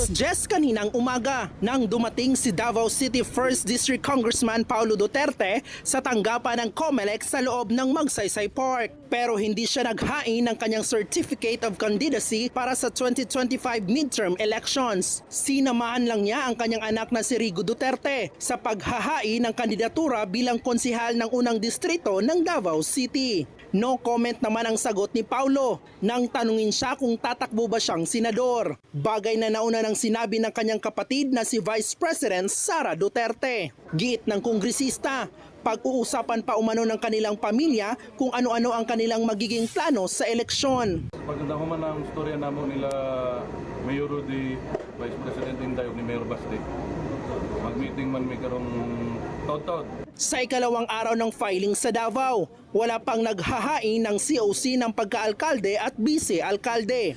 alas 10 kaninang umaga nang dumating si Davao City 1st District Congressman Paulo Duterte sa tanggapan ng COMELEC sa loob ng Magsaysay Park. Pero hindi siya naghain ng kanyang Certificate of Candidacy para sa 2025 midterm elections. Sinamahan lang niya ang kanyang anak na si Rigo Duterte sa paghahain ng kandidatura bilang konsihal ng unang distrito ng Davao City. No comment naman ang sagot ni Paulo nang tanungin siya kung tatakbo ba siyang senador. Bagay na nauna ng sinabi ng kanyang kapatid na si Vice President Sara Duterte. Giit ng kongresista, pag-uusapan pa umano ng kanilang pamilya kung ano-ano ang kanilang magiging plano sa eleksyon. Pagkanda ko man ang storya namo nila Mayor Rudy, Vice President Inday ni Mayor Basti. Mag-meeting man may karong taod-taod. Sa ikalawang araw ng filing sa Davao, wala pang naghahain ng COC ng pagkaalkalde at vice-alkalde.